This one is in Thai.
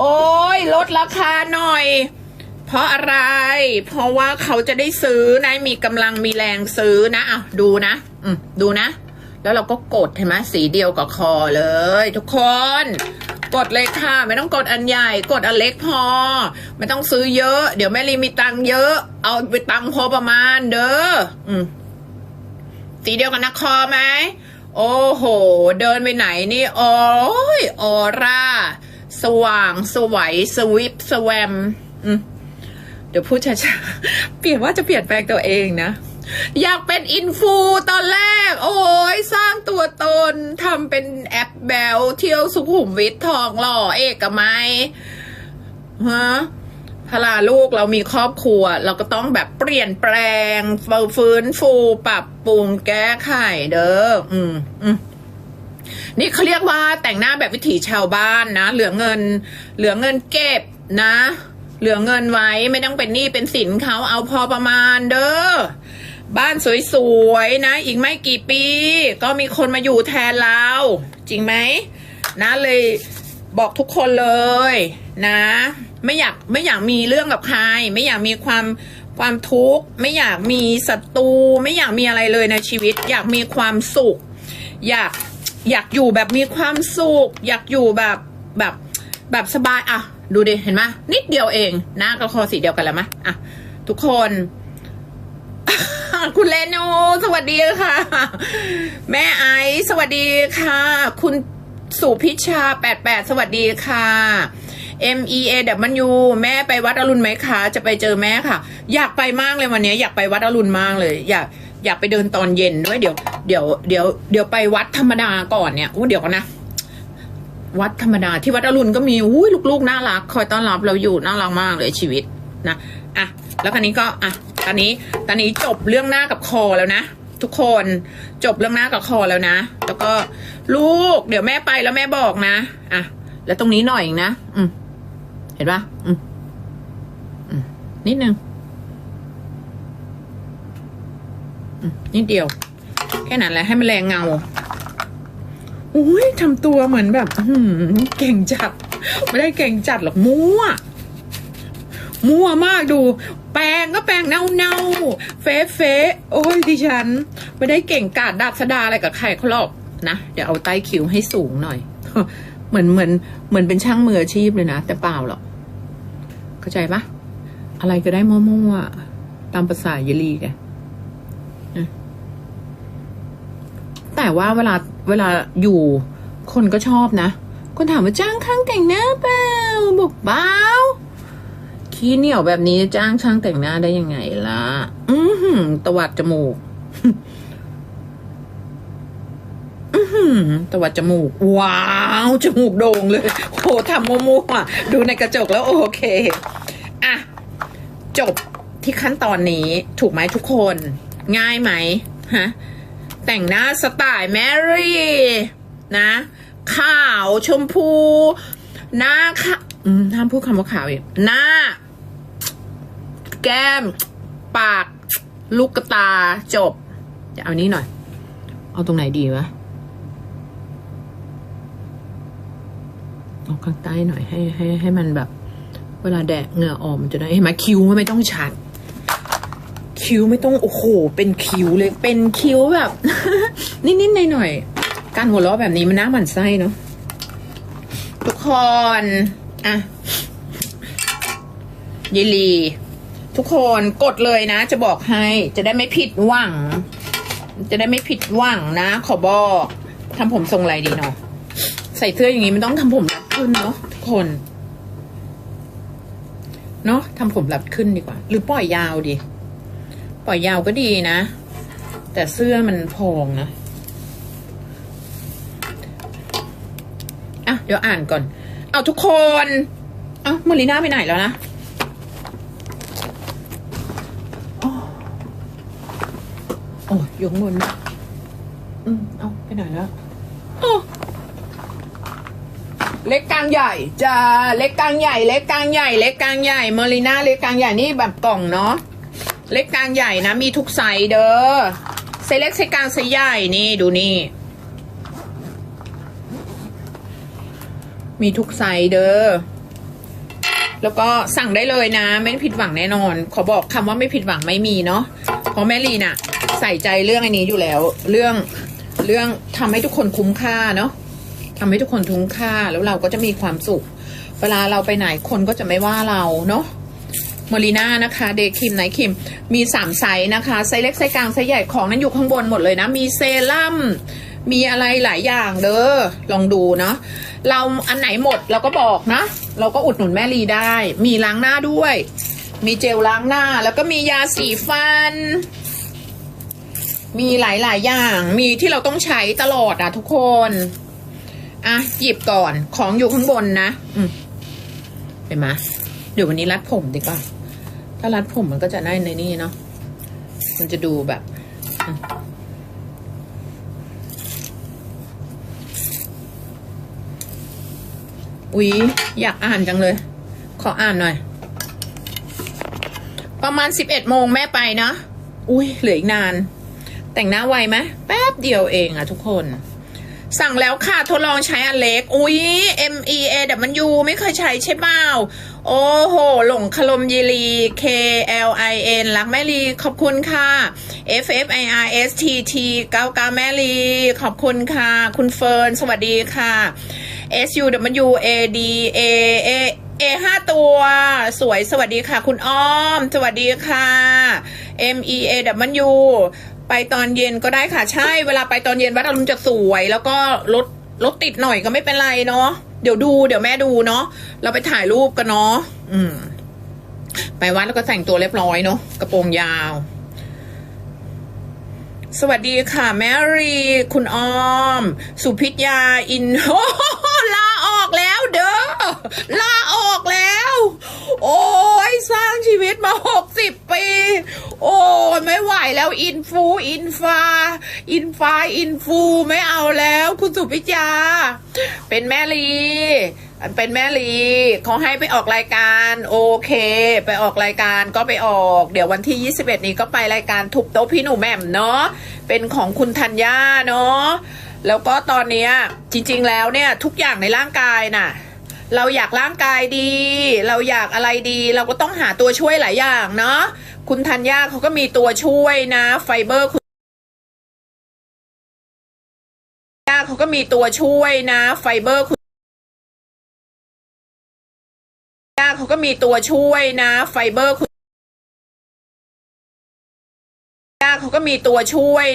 โอ้ยลดราคาหน่อย เพราะอะไร เพราะว่าเขาจะได้ซื้อนะมีกำลังมีแรงซื้อนะอะดูนะอืมดูนะ แล้วเราก็กดเห็นไหมสีเดียวกับคอเลย ทุกคน กดเลยค่ะ ไม่ต้องกดอันใหญ่ กดอันเล็กพอ ไม่ต้องซื้อเยอะ เดี๋ยวแม่ลีมีตังค์เยอะ เอาไปตังค์พอประมาณเด้ออืมสีเดียวกันนะคอไหมโอ้โห เดินไปไหนนี่ โอ้ยออร่า สว่าง สวัยสวิปสแวมเดี๋ยวพูดช้าๆ เปลี่ยนว่าจะเปลี่ยนแปลงตัวเองนะ อยากเป็นอินฟูตอนแรก โอ้ยสร้างตัวตนทำเป็นแอปแบลเที่ยวสุขุมวิททองหล่อเอกมัยฮะพลาลูกเรามีครอบครัว เราก็ต้องแบบเปลี่ยนแปลงฟื้นฟูปรับปรุงแก้ไขเด้ออืมอืม นี่เขาเรียกว่าแต่งหน้าแบบวิถีชาวบ้านนะ เหลือเงิน เหลือเงินเก็บนะ เหลือเงินไว้ไม่ต้องเป็นหนี้เป็นสินเขาเอาพอประมาณเด้อบ้านสวยๆนะ อีกไม่กี่ปี ก็มีคนมาอยู่แทนเรา จริงไหมนะเลยบอกทุกคนเลยนะ ไม่อยากไม่อยากมีเรื่องกับใคร ไม่อยากมีความความทุกข์ ไม่อยากมีศัตรูไม่อยากมีอะไรเลยในชีวิต อยากมีความสุข อยาก อยากอยู่แบบมีความสุข อยากอยู่แบบแบบแบบสบายอะ ดูดิ เห็นไหมนิดเดียวเองหน้ากับคอสีเดียวกันแล้วมะอะ ทุกคน คุณเลโนสวัสดีค่ะ แม่ไอซ์สวัสดีค่ะ คุณสุพิชาแปดแปดสวัสดีค่ะ M E A W แม่ไปวัดอรุณไหมคะ จะไปเจอแม่ค่ะ อยากไปมากเลยวันนี้ อยากไปวัดอรุณมากเลย อยาก อยากไปเดินตอนเย็นด้วยเดี๋ยวเดี๋ยวเดี๋ยวเดี๋ยวไปวัดธรรมดาก่อนเนี่ยอู้เดี๋ยวก่อนนะ วัดธรรมดาที่วัดอรุณก็มีอุ้ยลูกๆน่ารัก คอยต้อนรับเราอยู่น่ารักมากเลยชีวิตนะอะแล้วคันนี้ก็อะตอนนี้ตอนนี้จบเรื่องหน้ากับคอแล้วนะทุกคนจบเรื่องหน้ากับคอแล้วนะ แล้วก็ลูก เดี๋ยวแม่ไปแล้วแม่บอกนะอะแล้วตรงนี้หน่อยอนะอืมเห็นปะอืมอืมนิดนึง นิดเดียว แค่นั้นแหละให้มันแรงเงาอุ้ยทำตัวเหมือนแบบอื้อหือเก่งจัด ไม่ได้เก่งจัดหรอกมั่ว มั่วมากดู แปลงก็แปลงเน่าเน่าๆเฟะเฟะโอ้ยดิฉัน ไม่ได้เก่งกาดดักสดาอะไรกับใครเขาหรอกนะเดี๋ยวเอาใต้คิ้วให้สูงหน่อย เหมือนเหมือนเหมือนเป็นช่างมืออาชีพเลยนะ แต่เปล่าหรอกเข้าใจปะอะไรก็ได้มั่วๆตามภาษาเยลีแก แต่ว่าเวลาเวลาอยู่คนก็ชอบนะ คนถามว่าจ้างช่างแต่งหน้าเปล่าบอกเปล่าขี้เหนียวแบบนี้จ้างช่างแต่งหน้าได้ยังไงล่ะ อือหือตวัดจมูก อือหือตวัดจมูก ว้าว จมูกโด่งเลย โหทำมั่วๆดูในกระจกแล้วโอเคอะจบที่ขั้นตอนนี้ถูกไหมทุกคน ง่ายไหมฮะ แต่งหน้าสไตล์แมรี่นะ ขาวชมพู หน้าค่ะอืมห้ามพูดคำว่าขาวอีก หน้า แก้ม ปาก ลูกตาจบ จะเอานี้หน่อย เอาตรงไหนดีวะเอาข้างใต้หน่อยให้ให้ให้มันแบบ เวลาแดดเหงื่อออกมันจะได้เห็นไหมคิ้วไม่ต้องชัด คิ้วไม่ต้องโอ้โห เป็นคิ้วเลยเป็นคิ้วแบบ นิดๆหน่อยๆการหัวเราะแบบนี้มันน่าหมั่นไส้เนาะทุกคนอะยิลี ทุกคนกดเลยนะ จะบอกให้ จะได้ไม่ผิดหวัง จะได้ไม่ผิดหวังนะ ขอบอกทำผมทรงอะไรดีเนาะใส่เสื้ออย่างนี้มันต้องทำผมรัดขึ้นเนาะทุกคนเนาะทำผมรัดขึ้นดีกว่า หรือปล่อยยาวดี ปล่อยยาวก็ดีนะ แต่เสื้อมันพองนะอะเดี๋ยวอ่านก่อน เอาทุกคนเอ้ามารีน่าไปไหนแล้วนะโอ้ยยงบนอืมเอาไปไหนแล้วโอ้เล็กกลางใหญ่จ้าเล็กกลางใหญ่ เล็กกลางใหญ่ เล็กกลางใหญ่มารีน่าเล็กกลางใหญ่นี่แบบกล่องเนาะ เล็กกลางใหญ่นะ มีทุกไซส์เด้อไซส์เล็กไซส์กลางไซส์ใหญ่นี่ดูนี่ มีทุกไซส์เด้อแล้วก็สั่งได้เลยนะ ไม่ผิดหวังแน่นอน ขอบอกคำว่าไม่ผิดหวังไม่มีเนาะเพราะแม่ลีน่ะ ใส่ใจเรื่องอันนี้อยู่แล้ว เรื่องเรื่องทำให้ทุกคนคุ้มค่าเนาะทำให้ทุกคนคุ้มค่าแล้วเราก็จะมีความสุข เวลาเราไปไหนคนก็จะไม่ว่าเราเนาะ มอลีน่านะคะเดย์ครีมไนท์ครีมมีสามไซส์นะคะ ไซส์เล็กไซส์กลางไซส์ใหญ่ของนั้นอยู่ข้างบนหมดเลยนะ มีเซรั่มมีอะไรหลายอย่างเด้อลองดูเนาะเราอันไหนหมดเราก็บอกนะ เราก็อุดหนุนแม่ลีได้ มีล้างหน้าด้วย มีเจลล้างหน้า แล้วก็มียาสีฟัน มีหลายๆอย่าง มีที่เราต้องใช้ตลอดอะทุกคนอะหยิบก่อนของอยู่ข้างบนนะ อืมเห็นไหมเดี๋ยววันนี้รัดผมดีกว่า ถ้ารัดผมมันก็จะได้ในนี่เนาะ มันจะดูแบบ อุ๊ย อยากอ่านจังเลย ขออ่านหน่อย ประมาณสิบเอ็ดโมงแม่ไปนะ อุ้ยเหลืออีกนาน แต่งหน้าไวไหมแป๊บเดียวเองอะทุกคน สั่งแล้วค่ะ ทดลองใช้อันเล็ก อุ้ย M E A W ไม่เคยใช้ใช่เปล่า โอ้โห หลงคลมยีรี K L I N รักแม่ลี ขอบคุณค่ะ F F I R S T T เก้าเก้าแม่ลี ขอบคุณค่ะ คุณเฟิร์น สวัสดีค่ะ S U W A D A A A ห้าตัว สวยสวัสดีค่ะ คุณอ้อม สวัสดีค่ะ M E A W ไปตอนเย็นก็ได้ค่ะ ใช่เวลาไปตอนเย็นวัดอรุณจะสวย แล้วก็รถรถติดหน่อยก็ไม่เป็นไรเนาะเดี๋ยวดูเดี๋ยวแม่ดูเนาะเราไปถ่ายรูปกันเนาะอืม ไปวัดแล้วก็แต่งตัวเรียบร้อยเนาะกระโปรงยาว สวัสดีค่ะ แมรี่ คุณออม สุพิทยาอินโอลาออกแล้วเด้อลาออกแล้ว โอ้ยสร้างชีวิตมาหกสิบปี โอ้ไม่ไหวแล้วอินฟูอินฟาอินฟาอินฟูไม่เอาแล้วคุณสุพิทยาเป็นแม่ลีเป็นแม่ลีเขาให้ไปออกรายการโอเค ไปออกรายการก็ไปออก เดี๋ยววันที่ 21 นี้ก็ไปรายการทุบโต๊ะพี่หนูแหม่มเนาะเป็นของคุณธัญญาเนาะแล้วก็ตอนนี้จริง ๆ แล้วเนี่ยทุกอย่างในร่างกายน่ะ เราอยากร่างกายดี เราอยากอะไรดี เราก็ต้องหาตัวช่วยหลายอย่างเนาะคุณธัญญาเขาก็มีตัวช่วยนะ ไฟเบอร์คุณธัญญาเขาก็มีตัวช่วยนะ ไฟเบอร์คุณย่าเขาก็มีตัวช่วยนะไฟเบอร์คุณย่าเขาก็มีตัวช่วย